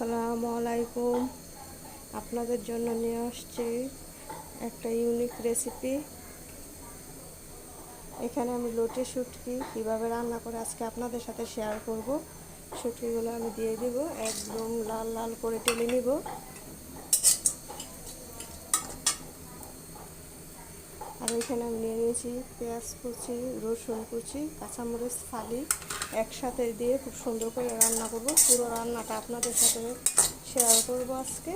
আসসালামু আলাইকুম আপনাদের জন্য নিয়ে আসছি একটা ইউনিক রেসিপি এখানে আমি লোটে শুটকি কীভাবে রান্না করে আজকে আপনাদের সাথে শেয়ার করব। শুটকিগুলো আমি দিয়ে দিব, একদম লাল লাল করে টেলে নিব। এখানে আমি নিয়ে নিয়েছি পেঁয়াজ কুচি, রসুন কুচি, কাঁচামরিচ, ফালি। একসাথে দিয়ে খুব সুন্দর করে রান্না করব। পুরো রান্নাটা আপনাদের সাথে শেয়ার করব আজকে।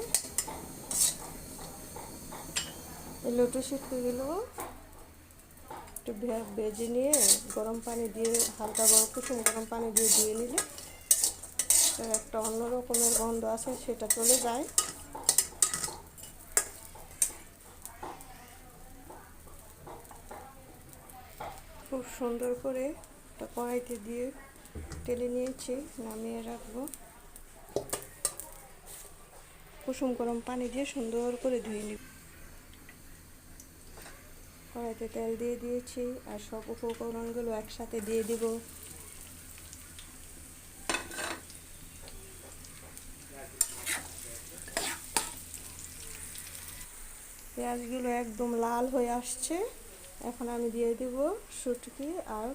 লটু শুটকিগুলো একটু বেজে নিয়ে গরম পানি দিয়ে, হালকা গরম, কুসুম গরম পানি দিয়ে দিয়ে নিলে একটা অন্য রকমের গন্ধ আছে সেটা চলে যায়। খুব সুন্দর করে একটা কড়াইতে দিয়ে টেলে নিয়েছি, নামিয়ে রাখব। কুসুম গরম পানি দিয়ে সুন্দর করে ধুয়ে নিব। কড়াইতে তেল দিয়ে দিয়েছি আর সব উপকরণগুলো একসাথে দিয়ে দিব। পেঁয়াজগুলো একদম লাল হয়ে আসছে। এখন আমি দিয়ে দিব শুটকি আর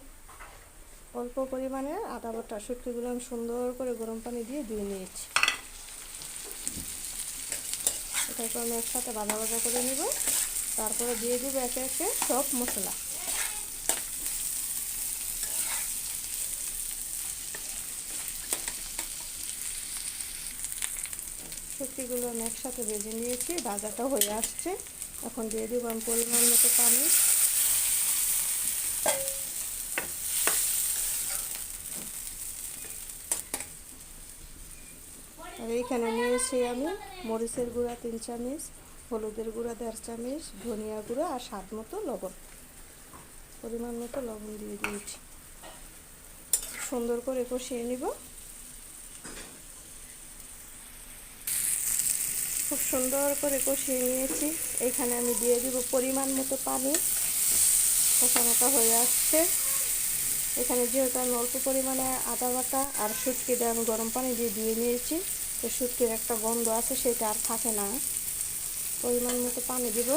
অল্প পরিমাণে আদা বাটা। শুটকিগুলো আমি সুন্দর করে গরম পানি দিয়ে ধুয়ে নিয়েছি। এটাকে আমি একসাথে ভাজা ভাজা করে নিব। তারপরে দিয়ে দিব একে একে সব মশলা। শুটকিগুলো আমি একসাথে ভেজে নিয়েছি, ভাজাটা হয়ে আসছে। এখন দিয়ে দিব আমি পরিমাণ মতো পানি। আর এইখানে নিয়েছি আমি মরিচের গুঁড়া তিন চামচ, হলুদের গুঁড়া দেড় চামচ, ধনিয়া গুঁড়া আর স্বাদ মতো লবণ। পরিমাণ মতো লবণ দিয়ে দিয়েছি। সুন্দর করে কষিয়ে নিব। খুব সুন্দর করে কষিয়ে নিয়েছি। এখানে আমি দিয়ে দিব পরিমাণ মতো পানি। কষানোটা হয়ে আসছে। এখানে যেহেতু আমি অল্প পরিমাণে আদা বাটা আর সুটকি দিয়ে আমি গরম পানি দিয়ে দিয়ে নিয়েছি। তো সুটকির একটা গন্ধ আছে, সেটা আর থাকে না। পরিমাণ মতো পানি দিব।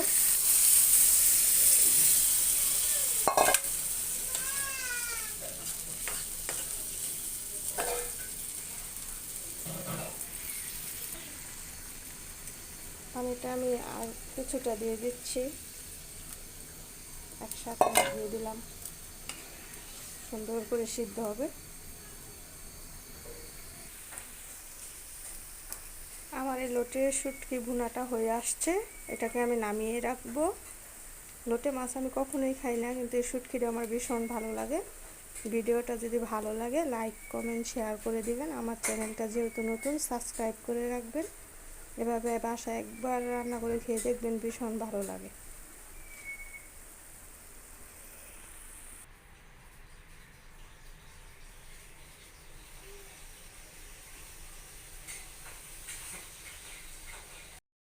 পানিটা আমি আর কিছুটা দিয়ে দিচ্ছি। একসাথে দিয়ে দিলাম। সুন্দর করে সিদ্ধ হবে আমার এই লোটে শুটকি ভুনাটা হয়ে আসছে। এটাকে আমি নামিয়ে রাখব। লোটে মাছ আমি কখনোই খাই না, কিন্তু এই শুটকিটা আমার ভীষণ ভালো লাগে। ভিডিওটা যদি ভালো লাগে, লাইক, কমেন্ট, শেয়ার করে দিবেন। আমার চ্যানেলটা যেহেতু নতুন, সাবস্ক্রাইব করে রাখবেন। এভাবে বাসায় একবার রান্না করে খেয়ে দেখবেন ভীষণ ভালো লাগে।